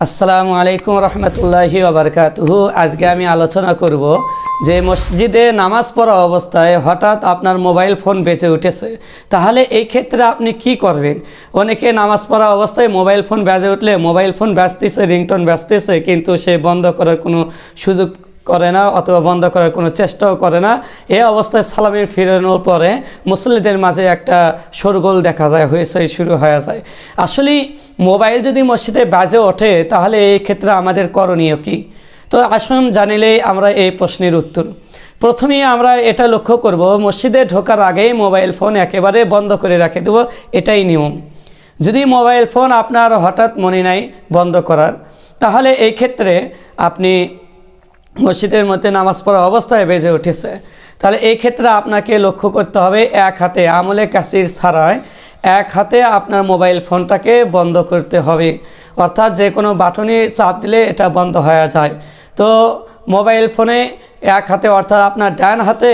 আসসালামু আলাইকুম রহমতুল্লাহি আবরকাত আজকে আমি আলোচনা করব যে মসজিদে নামাজ পড়া অবস্থায় হঠাৎ আপনার মোবাইল ফোন বেঁচে উঠেছে। তাহলে এই ক্ষেত্রে আপনি কি করবেন? অনেকে নামাজ পড়া অবস্থায় মোবাইল ফোন বেজে উঠলে মোবাইল ফোন ব্যস্তেছে রিংটোন ব্যস্তেছে কিন্তু সে বন্ধ করার কোনো সুযোগ করে না অথবা বন্ধ করার কোনো চেষ্টাও করে না। এ অবস্থায় সালামের ফিরানোর পরে মুসল্লিদের মাঝে একটা শোরগোল দেখা যায় হয়েছে শুরু হয়ে যায়। আসলে মোবাইল যদি মসজিদে বাজে ওঠে, তাহলে এই ক্ষেত্রে আমাদের করণীয় কি? তো আসুন জানিলেই আমরা এই প্রশ্নের উত্তর। প্রথমে আমরা এটা লক্ষ্য করব, মসজিদে ঢোকার আগেই মোবাইল ফোন একেবারে বন্ধ করে রেখে দেবো, এটাই নিয়ম। যদি মোবাইল ফোন আপনার হঠাৎ মনে নাই বন্ধ করার, তাহলে এই ক্ষেত্রে আপনি মসজিদের মধ্যে নামাজ পড়া অবস্থায় বেজে উঠেছে। তাহলে এই ক্ষেত্রে আপনাকে লক্ষ্য করতে হবে, এক হাতে আমলে কাশির ছাড়ায়, এক হাতে আপনার মোবাইল ফোনটাকে বন্ধ করতে হবে। অর্থাৎ যে কোনো বাটনে চাপ দিলে এটা বন্ধ হয়ে যায়। তো মোবাইল ফোনে এক হাতে, অর্থাৎ আপনার ডান হাতে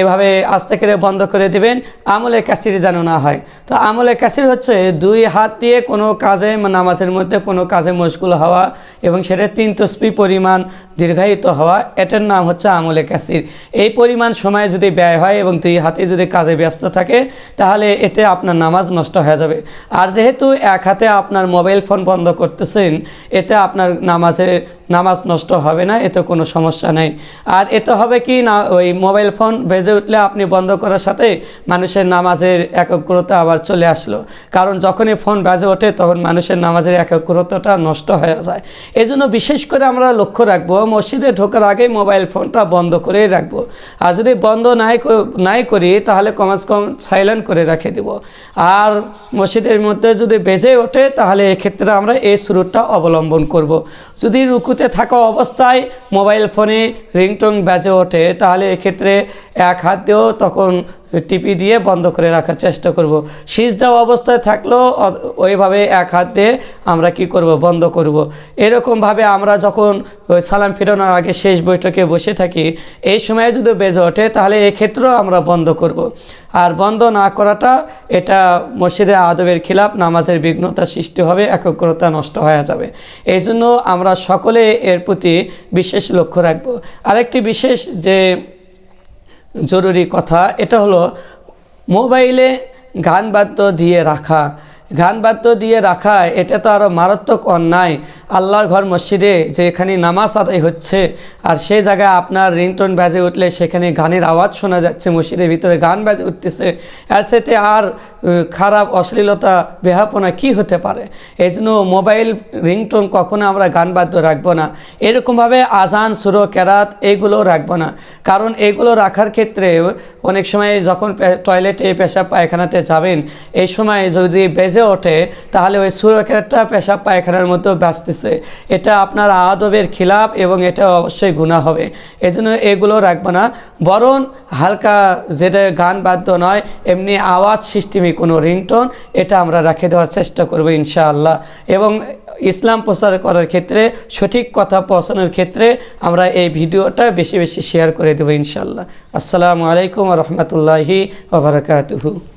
এভাবে আস্তে করে বন্ধ করে দিবেন, আমলে ক্যাসির যেন না হয়। তো আমলে ক্যাসির হচ্ছে দুই হাত দিয়ে কোনো কাজে নামাজের মধ্যে কোনো কাজে মশগুল হওয়া এবং সেটা তিন তসপি পরিমাণ দীর্ঘায়িত হওয়া, এটার নাম হচ্ছে আমলে ক্যাসির এই পরিমাণ সময় যদি ব্যয় হয় এবং দুই হাতে যদি কাজে ব্যস্ত থাকে, তাহলে এতে আপনার নামাজ নষ্ট হয়ে যাবে। আর যেহেতু এক হাতে আপনার মোবাইল ফোন বন্ধ করতেছেন, এতে আপনার নামাজে, নামাজ নষ্ট হবে না, এতে কোনো সমস্যা নেই। আর এতে হবে কি না, ওই মোবাইল ফোন বেজে উঠলে আপনি বন্ধ করার সাথে মানুষের নামাজের একাগ্রতা আবার চলে আসলো। কারণ যখনই ফোন বাজে ওঠে, তখন মানুষের নামাজের একাগ্রতাটা নষ্ট হয়ে যায়। এই জন্য বিশেষ করে আমরা লক্ষ্য রাখব, মসজিদে ঢোকার আগে মোবাইল ফোনটা বন্ধ করেই রাখব। আর যদি বন্ধ নাই নাই করি, তাহলে কমাস কম সাইলেন্ট করে রেখে দেব। আর মসজিদের মধ্যে যদি বেজে ওঠে, তাহলে এক্ষেত্রে আমরা এই শুরুটা অবলম্বন করব। যদি রুকুতে থাকা অবস্থায় মোবাইল ফোনে রিংটং বেজে ওঠে, তাহলে এক্ষেত্রে এক হাত দিয়েও তখন টিপি দিয়ে বন্ধ করে রাখার চেষ্টা করব। দেওয়া অবস্থায় থাকলেও ওইভাবে এক হাত দিয়ে আমরা কি করব বন্ধ করব। এরকমভাবে আমরা যখন সালাম ফেরানোর আগে শেষ বৈঠকে বসে থাকি, এই সময়ে যদি বেজে ওঠে, তাহলে এক্ষেত্রেও আমরা বন্ধ করব। আর বন্ধ না করাটা, এটা মসজিদে আদবের খিলাফ, নামাজের বিঘ্নতা সৃষ্টি হবে, একাগ্রতা নষ্ট হয়ে যাবে এই জন্য আমরা সকলে এর প্রতি বিশেষ লক্ষ্য রাখব আরেকটি বিশেষ যে জরুরি কথা। এটা হলো মোবাইলে গান বাদ্য দিয়ে রাখা। গান বাদ্য দিয়ে রাখা এটা তো আরও মারাত্মক অন্যায়। আল্লাহর ঘর মসজিদে যে এখানে নামাজ আদায় হচ্ছে, আর সেই জায়গায় আপনার রিংটোন বাজে উঠলে সেখানে গানের আওয়াজ শোনা যাচ্ছে, মসজিদের ভিতরে গান বাজে উঠতেছে। সেতে আর খারাপ অশ্লীলতা, বেহাপনা কি হতে পারে? এই জন্য মোবাইল, রিংটোন কখনো আমরা গান বাদ্য রাখব না। এরকমভাবে আজান, সুরো, কেরাত এগুলো রাখব না। কারণ এগুলো রাখার ক্ষেত্রে অনেক সময় যখন টয়লেটে, পেশাব, পায়খানাতে যাবেন, এই সময় যদি বেজে ওঠে, তাহলে ওই সুরো পেশাব পায়খানার মতো বাঁচতেছে এটা আপনার আদবের খিলাফ এবং এটা অবশ্যই গুণা হবে। এই জন্য এগুলো রাখব না। বরং হালকা যেটা গান বাদ্য নয়, এমনি আওয়াজ সিস্টেমে কোনো রিংটোন, এটা আমরা রেখে দেওয়ার চেষ্টা করব ইনশাআল্লাহ। এবং ইসলাম প্রচার করার ক্ষেত্রে, সঠিক কথা পৌঁছানোর ক্ষেত্রে আমরা এই ভিডিওটা বেশি বেশি শেয়ার করে দেবো ইনশাআল্লাহ। আসসালামু আলাইকুম রহমতুল্লাহি ওবরাকাতুহু